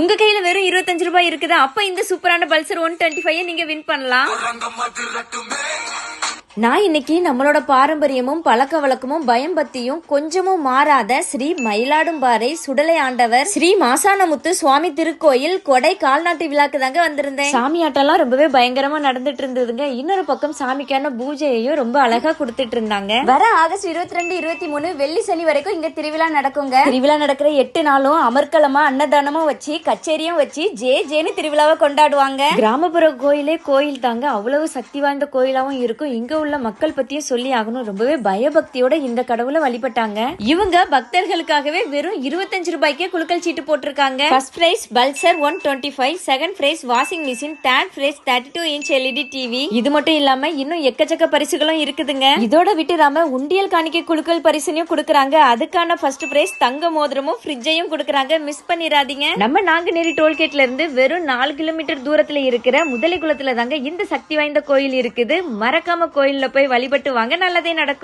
உங்க கையில வெறும் இருபத்தஞ்சு ரூபாய் இருக்குதா? அப்ப இந்த சூப்பரான பல்சர் ஒன் டுவெண்ட்டி ஃபைவ் நீங்க வின் பண்ணலாம். நான் இன்னைக்கு நம்மளோட பாரம்பரியமும் பழக்க வழக்கமும் பயம் பத்தியும் கொஞ்சமும் மாறாத ஸ்ரீ மயிலாடும்பாறை சுடலை ஆண்டவர் ஸ்ரீ மாசானமுத்து சுவாமி திருக்கோயில் கொடை கால்நாட்டு விழாக்கு தாங்க வந்திருந்தேன். சாமி ஆட்டம்லாம் ரொம்பவே பயங்கரமா நடந்துட்டு இருந்ததுங்க. இன்னொரு பக்கம் சாமிக்கான பூஜையையும் ரொம்ப அழகா கொடுத்துட்டு இருந்தாங்க. வர ஆகஸ்ட் இருபத்தி ரெண்டு இருபத்தி மூணு வெள்ளி சனி வரைக்கும் இங்க திருவிழா நடக்குங்க. திருவிழா நடக்கிற எட்டு நாளும் அமர்க்கலமா அன்னதானமும் வச்சு கச்சேரியும் வச்சு ஜே ஜேன்னு திருவிழாவை கொண்டாடுவாங்க. கிராமப்புற கோயிலே கோயில் தாங்க அவ்வளவு சக்தி வாய்ந்த கோயிலாவும் இருக்கும். இங்க உள்ள மக்கள் பத்தியும் சொல்லி ஆகணும். ரொம்பவே பயபக்தியோட இந்த கடவுளை வழிபட்டாங்க. இவங்க பக்தர்களுக்காகவே வெறும் இருபத்தஞ்சு ரூபாய்க்கே குலுக்கல் சீட்டு போட்டிருக்காங்க. First prize Pulsar one twenty five second prize washing machine third prize thirty two inch LED TV இது மட்டும் இல்லாம இன்னும் எக்கச்சக்க பரிசுகளும் இருக்குதுங்க. இதோட விட்டுறாம உண்டியல் காணிக்கை குலுக்கல் பரிசுனையும் கொடுக்குறாங்க. அதுக்கான ஃபர்ஸ்ட் பிரைஸ் தங்க மோதிரமும் ஃப்ரிட்ஜையும் கொடுக்குறாங்க. மிஸ் பண்ணிடாதீங்க. நம்ம நாங்குநேரி டோல்கேட்ல இருந்து வெறும் நாலு கிலோமீட்டர் தூரத்துல இருக்கிற முதலை குளத்துல தாங்க இந்த சக்தி வாய்ந்த கோயில் இருக்குது. மறக்காம கோயில் கோவிலில் போய் வழிபட்டு வாங்க நல்லதே நடக்கும்.